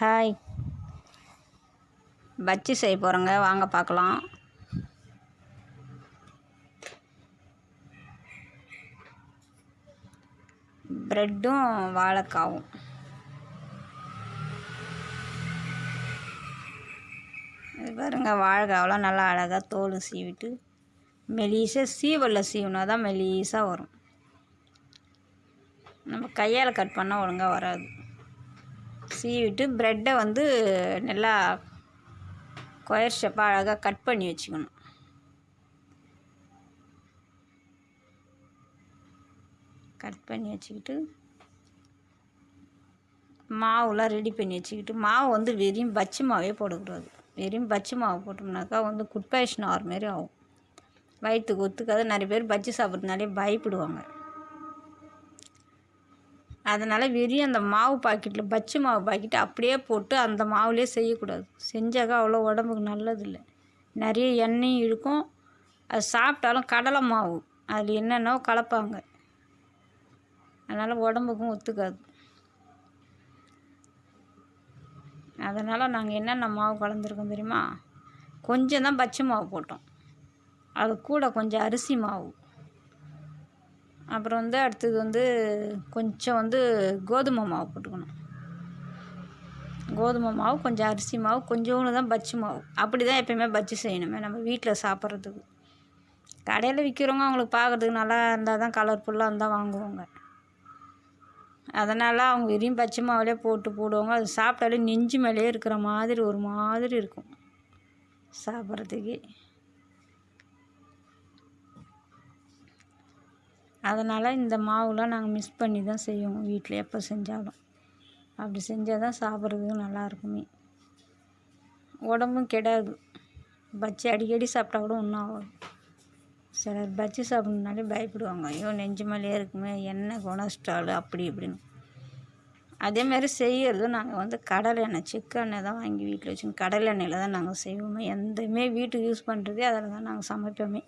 Hi. Bajji செய்ய போகிறோங்க வாங்க பார்க்கலாம். ப்ரெட்டும் வாழைக்காவும். இது பாருங்க வாழைக்காவெலாம் நல்லா அழகாக தோல் சீவிட்டு மெலீஸாக சீவலில் சீவினா தான் மெலீஸாக வரும். நம்ம கையால் கட் பண்ணால் ஒழுங்காக வராது. சீவிட்டு ப்ரெட்டை வந்து நல்லா கொயர் ஷேப்பாக அழகாக கட் பண்ணி வச்சுக்கணும். கட் பண்ணி வச்சுக்கிட்டு மாவுலாம் ரெடி பண்ணி வச்சுக்கிட்டு மாவு வந்து வெறும் பச்சை மாவே போடக்கூடாது. வெறும் பச்சை மாவு போட்டோம்னாக்கா வந்து குட்பாய்ஷன் ஆகிற மாரி ஆகும். வயிற்றுக்கு ஒத்துக்காது. நிறைய பேர் பஜ்ஜி சாப்பிட்றதுனாலே பயப்படுவாங்க. அதனால் வெறும் அந்த மாவு பாக்கெட்டில் பச்சை மாவு பாக்கெட்டு அப்படியே போட்டு அந்த மாவுலேயே செய்யக்கூடாது. செஞ்சாக்கா அவ்வளோ உடம்புக்கு நல்லதில்லை. நிறைய எண்ணெயும் இழுக்கும். அது சாப்பிட்டாலும் கடலை மாவு. அதில் என்னென்னவோ கலப்பாங்க. அதனால் உடம்புக்கும் ஒத்துக்காது. அதனால் நாங்கள் என்னென்ன மாவு கலந்துருக்கோம் தெரியுமா? கொஞ்சம் தான் பச்சை மாவு போட்டோம். அது கூட கொஞ்சம் அரிசி மாவு. அப்புறம் வந்து அடுத்தது வந்து கொஞ்சம் வந்து கோதுமை மாவு போட்டுக்கணும். கோதுமை மாவு கொஞ்சம் அரிசி மாவு கொஞ்சோண்டு தான் பச்சை மாவு. அப்படி தான் எப்பயுமே பஜ்ஜி செய்யணுமே நம்ம வீட்டில் சாப்பிட்றதுக்கு. கடையில் விற்கிறவங்க அவங்களுக்கு பார்க்குறதுக்கு நல்லா இருந்தால் தான் கலர்ஃபுல்லாக இருந்தால் வாங்குவாங்க. அதனால் அவங்க வெறும் பச்சை மாவிலே போட்டு போடுவாங்க. அது சாப்பிட்டாலே நெஞ்சு மேலேயே இருக்கிற மாதிரி ஒரு மாதிரி இருக்கும். சாப்பிட்றதுக்கு. அதனால் இந்த மாவுலாம் நாங்கள் மிஸ் பண்ணி தான் செய்வோம். வீட்டில் எப்போ செஞ்சாலும். அப்படி செஞ்சால் தான் சாப்பிட்றதுக்கு நல்லா இருக்குமே உடம்பும் கெடாது. பஜ்ஜி அடிக்கடி சாப்பிட்டா கூட ஒன்றும் ஆகாது. சிலர் பஜ்ஜி சாப்பிட்ணுனாலே பயப்படுவாங்க. ஐயோ நெஞ்சு மேலேயே இருக்குமே என்ன கொலஸ்ட்ரால் அப்படி இப்படின்னு. அதேமாரி செய்கிறது நாங்கள் வந்து கடலை எண்ணெய் செக்கு எண்ணெய் தான் வாங்கி வீட்டில் வச்சுக்கோங்க கடலை எண்ணெயில் தான் நாங்கள் செய்வோமே. எந்தமே வீட்டுக்கு யூஸ் பண்ணுறதே அதில் தான் நாங்கள் சமைப்போமே.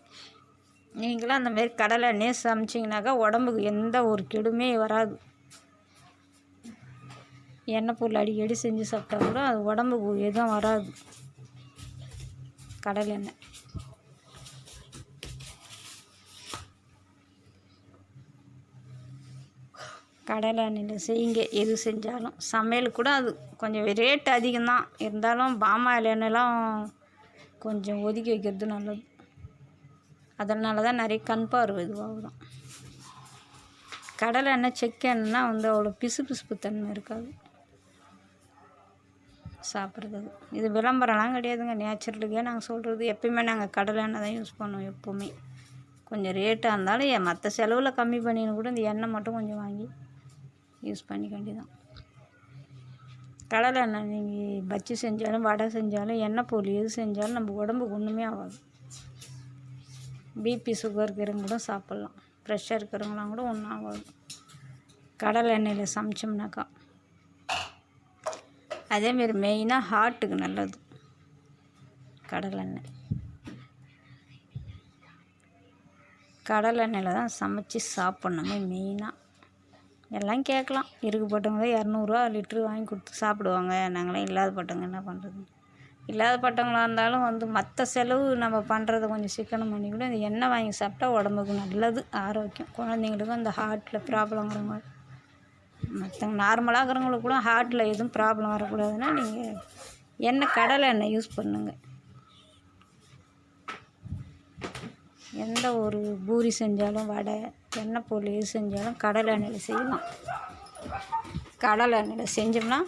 நீங்களும் அந்த மாரி கடலை எண்ணெய் சமைச்சிங்கனாக்கா உடம்புக்கு எந்த ஒரு கெடுமே வராது. எண்ணெய் பொருள் அடிக்கடி செஞ்சு சாப்பிட்டா கூட அது உடம்புக்கு எதுவும் வராது. கடல் எண்ணெய். கடலை எண்ணெயில் செய்யுங்க. எது செஞ்சாலும். சமையல் கூட அது கொஞ்சம் ரேட் அதிகம்தான். இருந்தாலும் பாமாயில் எண்ணெய்லாம் கொஞ்சம் ஒதுக்கி வைக்கிறது நல்லது. அதனால தான் நிறைய கண் பார்வை இதுவாகும் கடலை எண்ணெய் செக்கு வந்து அவ்வளோ பிசு பிசுப்பு தன்மை இருக்காது. சாப்பிட்றது. இது விளம்பரம்லாம் கிடையாதுங்க. நேச்சுரலுக்கே நாங்கள் சொல்கிறது எப்பயுமே நாங்கள் கடலை எண்ணெய் தான் யூஸ் பண்ணுவோம் எப்போவுமே. கொஞ்சம் ரேட்டாக இருந்தாலும் என் மற்ற செலவில் கம்மி பண்ணின்னு கூட இந்த எண்ணெய் மட்டும் கொஞ்சம் வாங்கி யூஸ் பண்ணிக்க வேண்டியதான் கடலை எண்ணெய் நீங்கள் பஜ்ஜி செஞ்சாலும் வடை செஞ்சாலும் எண்ணெய் பொருள் எது செஞ்சாலும் நம்ம உடம்புக்கு ஒன்றுமே ஆகாது. பிபி சுகர் இருக்கிறவங்க கூட சாப்பிட்லாம். ப்ரெஷர் இருக்கிறவங்களாம் கூட ஒன்றா ஆகாது. கடலை எண்ணெயில் சமைச்சோம்னாக்கா. அதேமாரி மெயினாக ஹார்ட்டுக்கு நல்லது. கடலெண்ணெய் கடலெண்ணெயில் தான் சமைச்சு சாப்பிட்ணுமே மெயினாக எல்லாம் கேட்கலாம். இருக்குப்பட்டவங்க இரநூறுவா லிட்ரு வாங்கி கொடுத்து சாப்பிடுவாங்க. நாங்களாம் இல்லாதப்பட்டவங்க என்ன பண்ணுறது இல்லாதப்பட்டவங்களாக இருந்தாலும் வந்து மற்ற செலவு நம்ம பண்ணுறத கொஞ்சம் சிக்கனம் பண்ணி கூட இந்த எண்ணெய் வாங்கி சாப்பிட்டா உடம்புக்கு நல்லது ஆரோக்கியம். குழந்தைங்களுக்கும் அந்த ஹார்ட்டில் ப்ராப்ளம் வரவங்க மற்றவங்க நார்மலாக இருக்கிறவங்களுக்கு கூட ஹார்ட்டில் எதுவும் ப்ராப்ளம் வரக்கூடாதுன்னா நீங்கள் எண்ணெய் கடலை எண்ணெய் யூஸ் பண்ணுங்கள் எந்த ஒரு பூரி செஞ்சாலும் வடை எண்ணெய் பொருள் எது செஞ்சாலும் கடலை எண்ணெயில் செய்யலாம். கடலை எண்ணெயில் செஞ்சோம்னா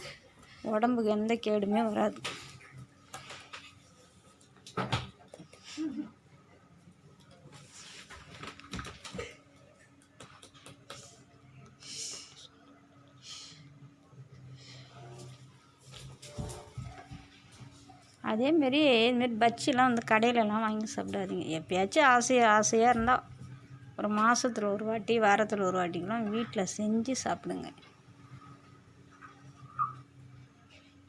உடம்புக்கு எந்த கேடுமே வராது. அதேமாரி இதுமாரி பஜ்ஜிலாம் வந்து கடையிலலாம் வாங்கி சாப்பிடாதீங்க. எப்பயாச்சும் ஆசையாக ஆசையாக இருந்தால் ஒரு மாதத்துல ஒரு வாட்டி வாரத்தில் ஒரு வாட்டிக்கெலாம் வீட்டில் செஞ்சு சாப்பிடுங்க.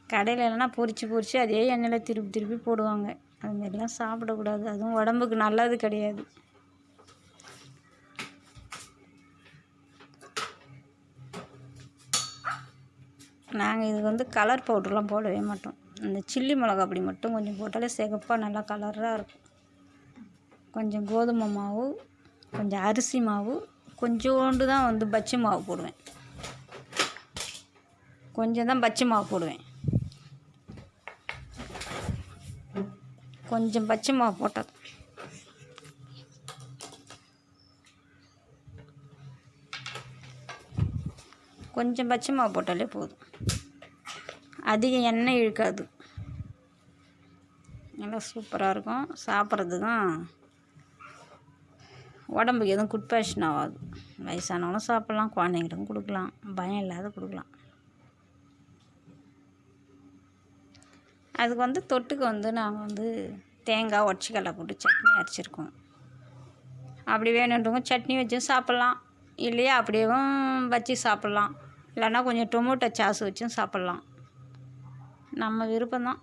கடையில் இல்லைன்னா பொறிச்சு பொறிச்சு அதே எண்ணெயில் திருப்பி திருப்பி போடுவாங்க. அதுமாரிலாம் சாப்பிடக்கூடாது. அதுவும் உடம்புக்கு நல்லது கிடையாது. நாங்கள் இதுக்கு வந்து கலர் பவுடர்லாம் போடவே மாட்டோம். இந்த சில்லி மிளகா அப்படி மட்டும் கொஞ்சம் போட்டாலே சிகப்பாக நல்லா கலராக இருக்கும். கொஞ்சம் கோதுமை மாவு கொஞ்சம் அரிசி மாவு கொஞ்சோண்டு தான் வந்து பச்சை மாவு போடுவேன். கொஞ்சம் தான் பச்சை மாவு போடுவேன். கொஞ்சம் பச்சை மாவு போட்டது. கொஞ்சம் பச்சை மாவு போட்டாலே போதும். அதிக எண்ணெய் இழுக்காது. நல்லா சூப்பராக இருக்கும். சாப்பிட்றது தான் உடம்புக்கு எதுவும் குட் பேஷன் ஆகாது. வயசானவங்களும் சாப்பிட்லாம் குழந்தைங்களுக்கும் கொடுக்கலாம். பயம் இல்லாத கொடுக்கலாம். அதுக்கு வந்து தொட்டுக்கு வந்து நாங்கள் வந்து தேங்காய் உடச்சிக்கடலை போட்டு சட்னி அரைச்சிருக்கோம். அப்படி வேணுன்றவங்க சட்னி வச்சும் சாப்பிட்லாம். இல்லையா அப்படியேவும் வச்சு சாப்பிட்லாம். இல்லைன்னா கொஞ்சம் டொமேட்டோ சாஸ் வச்சும் சாப்பிட்லாம். நம்ம விருப்பம்தான்.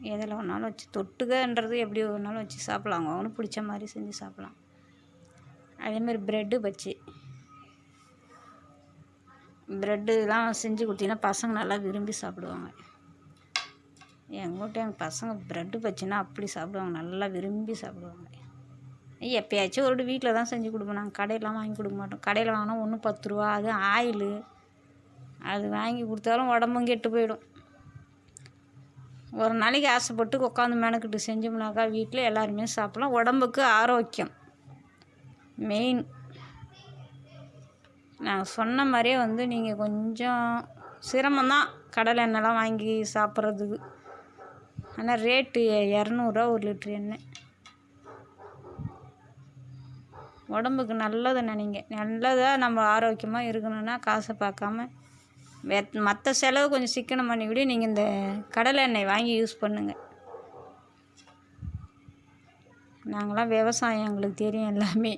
எதில் வேணாலும் வச்சு தொட்டுக்கன்றது எப்படி வேணாலும் வச்சு சாப்பிட்லாம். அவனுக்கு பிடிச்ச மாதிரி செஞ்சு சாப்பிட்லாம். அதேமாதிரி ப்ரெட்டு பச்சி ப்ரெட்டுலாம் செஞ்சு கொடுத்தீங்கன்னா பசங்க நல்லா விரும்பி சாப்பிடுவாங்க. எங்கள் வீட்டு எங்கள் பசங்க ப்ரெட்டு பச்சுன்னா அப்படி சாப்பிடுவாங்க. நல்லா விரும்பி சாப்பிடுவாங்க. எப்பயாச்சும் ஒரு வீட்டில் தான் செஞ்சு கொடுப்போம். நாங்கள் கடையிலாம் வாங்கி கொடுக்க மாட்டோம். கடையில் வாங்கினா ஒன்று பத்து ரூபா அது ஆயிலு. அது வாங்கி கொடுத்தாலும் உடம்பும் கெட்டு போயிடும். ஒரு நாளைக்கு ஆசைப்பட்டு உட்காந்து மெனக்கிட்டு செஞ்சோம்னாக்கா வீட்டில் எல்லாருமே சாப்பிட்லாம். உடம்புக்கு ஆரோக்கியம். மெயின் நான் சொன்ன மாதிரியே வந்து நீங்கள் கொஞ்சம் சிரமந்தான் கடலை எண்ணெய்லாம் வாங்கி சாப்பிட்றதுக்கு ஆனால் ரேட்டு இரநூறுவா ஒரு லிட்ரு எண்ணெய். உடம்புக்கு நல்லது நினைங்க. நல்லதாக நம்ம ஆரோக்கியமாக இருக்கணும்னா காசை பார்க்காம மற்ற செலவு கொஞ்சம் சிக்கனம் பண்ணி விட நீங்கள் இந்த கடலை எண்ணெய் வாங்கி யூஸ் பண்ணுங்கள் நாங்களாம் விவசாயம் எங்களுக்கு தெரியும் எல்லாமே.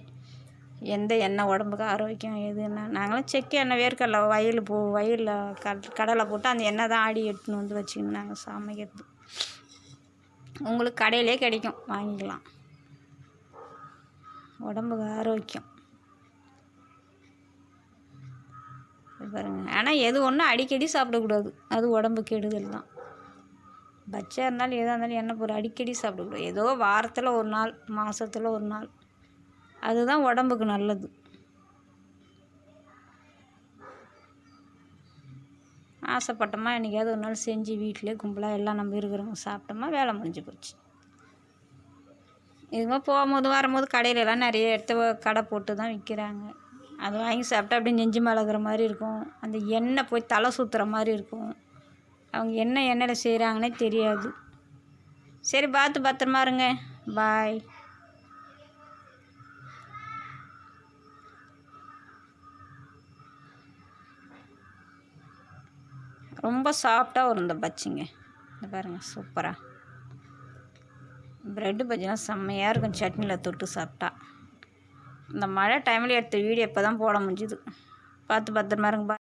எந்த எண்ணெய் உடம்புக்கு ஆரோக்கியம் எதுன்னா நாங்களாம் செக்கு எண்ணெய் வேர்க்கடலை வயல் போ வயலில் கட் கடலை போட்டு அந்த எண்ணெய் தான் ஆடி எடுத்துன்னு வந்து வச்சுக்கணும் நாங்கள் சமைக்கிறது. உங்களுக்கு கடையிலே கிடைக்கும் வாங்கிக்கலாம். உடம்புக்கு ஆரோக்கியம். பாருங்கள் ஆனால் எது ஒன்றும் அடிக்கடி சாப்பிடக்கூடாது. அது உடம்பு கெடுதல் தான். பச்சையாக இருந்தாலும் எதாக இருந்தாலும் எண்ணெய் பொருள் அடிக்கடி சாப்பிடக்கூடாது. ஏதோ வாரத்தில் ஒரு நாள் மாதத்தில் ஒரு நாள். அதுதான் உடம்புக்கு நல்லது. ஆசைப்பட்டோமா என்றைக்காவது ஒரு நாள் செஞ்சு வீட்டிலே கும்பலாக எல்லாம் நம்ம இருக்கிறவங்க சாப்பிட்டோமா வேலை முடிஞ்சு போச்சு. இதுமாதிரி போகும்போது வரும்போது கடையிலலாம் நிறைய இடத்த கடை போட்டு தான் விற்கிறாங்க அது வாங்கி சாப்பிட்டா அப்படியே நெஞ்சு மலகிற மாதிரி இருக்கும். அந்த எண்ணெய் போய் தலை சுற்றுற மாதிரி இருக்கும். அவங்க என்ன எண்ணெயில் செய்கிறாங்கன்னே தெரியாது. சரி பார்த்து பத்திரமா இருங்க. பாய் ரொம்ப சாஃப்டாக வரும் இந்த பஜ்ஜிங்க இந்த பாருங்கள் சூப்பராக ப்ரெட்டு பஜ்ஜிலாம் செம்மையாக இருக்கும் சட்னியில் தொட்டு சாப்பிட்டா. இந்த மழை டைமில் எடுத்த வீடியோ இப்போ தான் போட முடிஞ்சுது. பார்த்து பத்திரமா இருங்க